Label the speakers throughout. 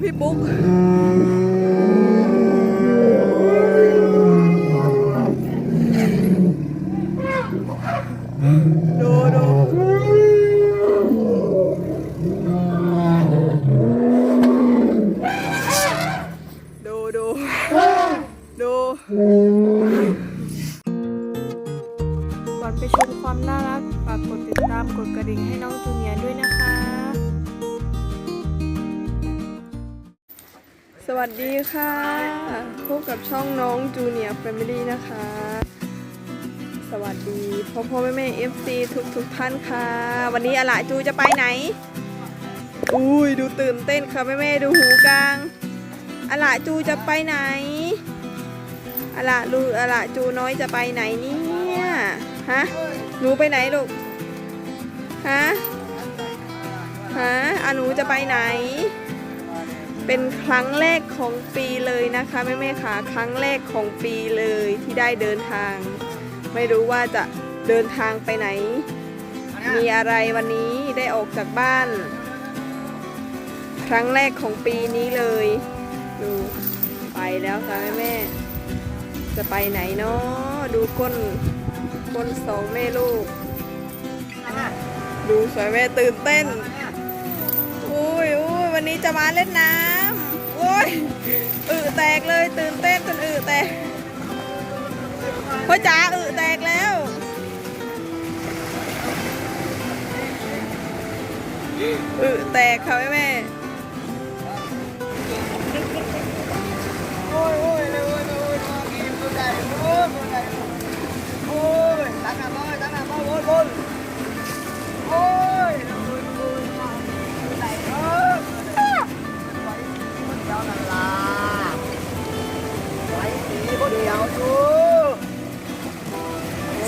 Speaker 1: พี่ปุ๊กดูดูดูดูดูก่อนไปชมความน่ารักฝากกดติดตามกดกระดิ่งให้น้องจูเนี วัสดีค่ะ พบกับช่องน้องจูเนียร์แฟมิลี่นะคะ สวัสดีพ่อพ่อแม่แม่เอฟซีทุกทุกท่านค่ะ วันนี้อะละจูจะไปไหน อุ้ยดูตื่นเต้นค่ะแม่แม่ดูหูกลางอะละจูจะไปไหนอะละลูอะละจูน้อยจะไปไหนเนี่ยฮะหนูไปไหนลูกฮะฮะอะหนูจะไปไหน เป็นครั้งแรกของปีเลยนะคะแม่แม่ๆค่ะครั้งแรกของปีเลยที่ได้เดินทาง ไม่รู้ว่าจะเดินทางไปไหน มีอะไรวันนี้ได้ออกจากบ้าน ครั้งแรกของปีนี้เลยดูไปแล้วค่ะแม่แม่ๆจะไปไหนเนาะดูก้นก้นสองแม่ลูก ดูสวยแม่ตื่นเต้นอุ้ยอุ้ยวันนี้จะมาเล่นน้ำ ยอึแตกเลยตื่นเต้นจนอึแตกพ่อจ๋าอึแตกแล้วอึแตกค่ะแม่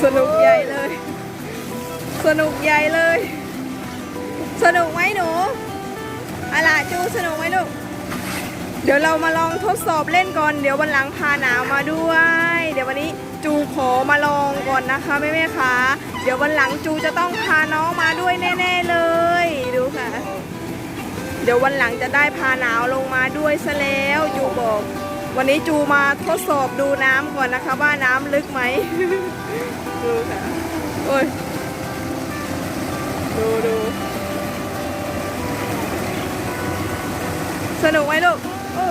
Speaker 1: สนุกใหญ่เลย สนุกใหญ่เลย สนุกไหมหนูอะไรจูสนุกไหมลูก เดี๋ยวเรามาลองทดสอบเล่นก่อน เดี๋ยววันหลังพาหนาวมาด้วย เดี๋ยววันนี้จูขอมาลองก่อนนะคะแม่แม่คะเดี๋ยววันหลังจูจะต้องพาน้องมาด้วยแน่ ๆเลย ดูค่ะ เดี๋ยววันหลังจะได้พาหนาวลงมาด้วยซะแล้วจูบอก วันนี้จูมาทดสอบดูน้ำก่อนนะคะ ว่าน้ำลึกไหม ดูค่ะ โอ้ย ดูดูสนุกไหมลูก โอ้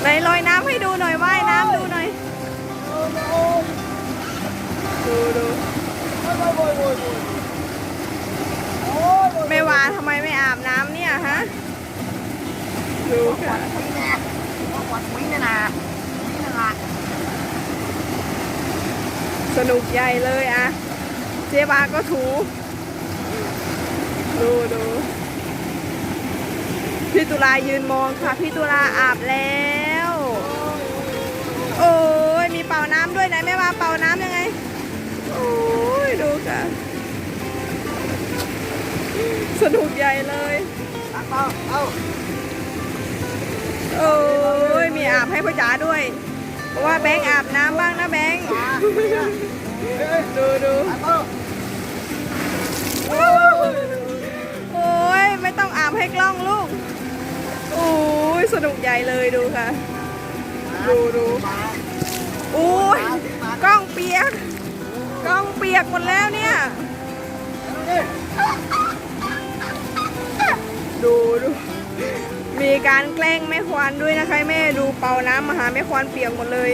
Speaker 1: ไหนลอยน้ำให้ดูหน่อยว่ายน้ำดูหน่อย ดูดู
Speaker 2: โอ้ยโอ้ยโอ้ยโอ้ยโอ้ยโอ้ย
Speaker 1: ไม่วาทำไมไม่อาบน้ำเนี่ยฮะ ดูค่ะสนุกใหญ่เลยอะเจ๊บาก็ถู ดูดูพี่ตุลายืนมองค่ะ พี่ตุลาอาบแล้ว โอ้ยมีเป่าน้ำด้วยไหนแม่ว่าเป่าน้ำยังไง โอ้ยดูค่ะ สนุกใหญ่เลย
Speaker 2: เป้าเอา
Speaker 1: โอ้ยมีอาบให้พ่อจ๋าด้วย เพราะว่าแบงค์อาบน้ำบ้างนะแบงค์
Speaker 2: มาเฮ้ย
Speaker 1: ดูดู
Speaker 2: ตักเป้า
Speaker 1: โอ้ยไม่ต้องอาบให้กล้องลูกโอ้ยสนุกใหญ่เลยดูค่ะ ดูดู
Speaker 2: มา
Speaker 1: โอ้ยกล้องเปียกกล้องเปียกหมดแล้วเนี่ยดูดู มีการแกล้งแม่ควานด้วยนะคะแม่ดูเป่าน้ำมาหาแม่ควานเปียกหมดเลย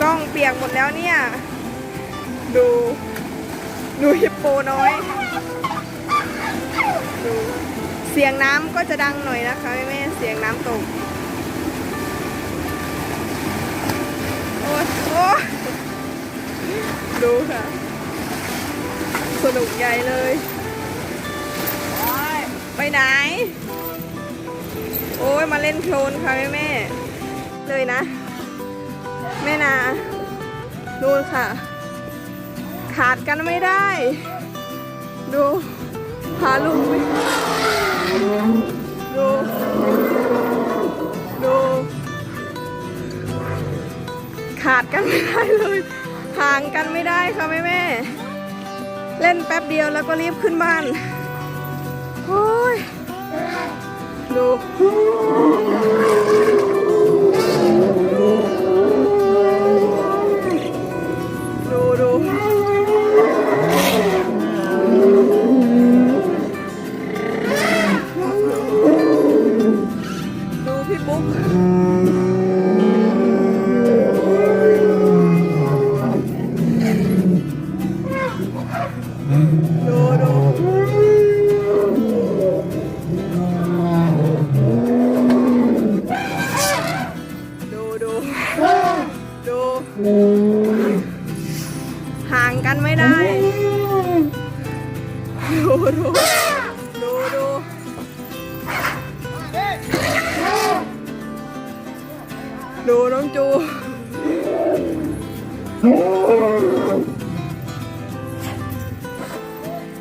Speaker 1: กล้องเปียกหมดแล้วเนี่ย ดู ดูฮิปโปน้อยดูเสียงน้ำก็จะดังหน่อยนะคะแม่เสียงน้ำตกโอ้โอ้ดูค่ะ สนุกใหญ่เลย ไปไหน โอ้ยมาเล่นโคลนค่ะแม่แม่เลยนะ แม่นาดูค่ะ ขาดกันไม่ได้ ดูพาลูกไปดูดู ขาดกันไม่ได้เลยห่างกันไม่ได้ค่ะแม่แม่เล่นแป๊บเดียวแล้วก็รีบขึ้นบ้านโอ้ย ดู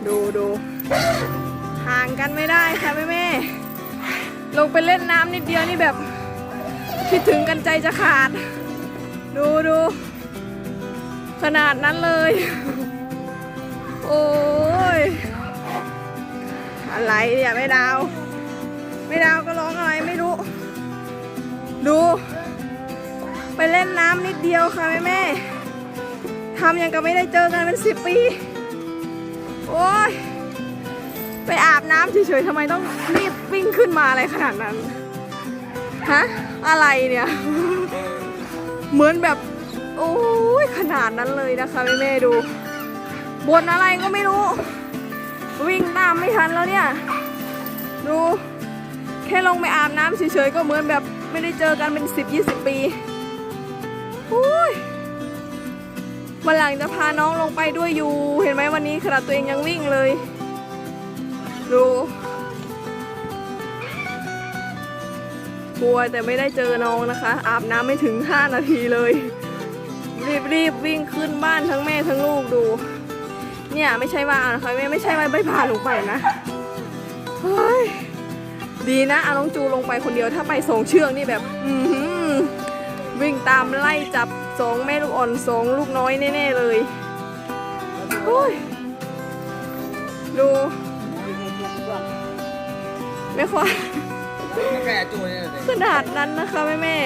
Speaker 1: ดูดูห่างกันไม่ได้ค่ะแม่แม่ลงไปเล่นน้ำนิดเดียวนี่แบบคิดถึงกันใจจะขาด ดูดูขนาดนั้นเลย โอ้ย อะไรเนี่ยไม่ดาว ไม่ดาวก็ร้องอะไรไม่รู้ ดู ไปเล่นน้ำนิดเดียวค่ะแม่แม่ ทำยังกับไม่ได้เจอกันเป็นสิบปี โอ้ยไปอาบน้ำเฉยๆทำไมต้องรีบวิ่งขึ้นมาอะไรขนาดนั้น ฮะ อะไรเนี่ย เหมือนแบบ โอ้ยขนาดนั้นเลยนะคะแม่ๆดู บนอะไรก็ไม่รู้ วิ่งตามไม่ทันแล้วเนี่ย ดู แค่ลงไปอาบน้ำเฉยๆก็เหมือนแบบไม่ได้เจอกันเป็นสิบยี่สิบปีโอ้ย วันหลังจะพาน้องลงไปด้วยอยู่ เห็นไหมวันนี้ขนาดตัวเองยังวิ่งเลย ดูกลัวแต่ไม่ได้เจอน้องนะคะ อาบน้ำไม่ถึง 5 นาทีเลย รีบรีบวิ่งขึ้นบ้านทั้งแม่ทั้งลูกดู เนี่ยไม่ใช่ว่านะคะแม่ไม่ใช่ว่าไม่พาลงไปนะเฮ้ยดีนะเอาน้องจูลงไปคนเดียวถ้าไปสองเชือกนี่แบบ อืวิ่งตามไล่จับ สองแม่ลูกอ่อนสองลูกน้อยแน่ๆเลยโอ้ยดูไม่ควา
Speaker 2: ไม่แก่จูเนี่ยเลย
Speaker 1: ขนาดนั้นนะคะแม่แม่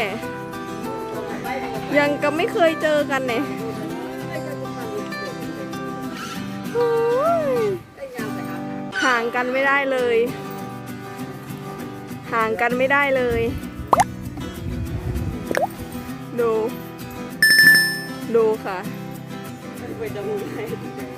Speaker 1: ๆยังกับไม่เคยเจอกันเนี่ยโอ้ยห่างกันไม่ได้เลย ห่างกันไม่ได้เลย ดู ดูค่ะ
Speaker 2: ไปจังเลย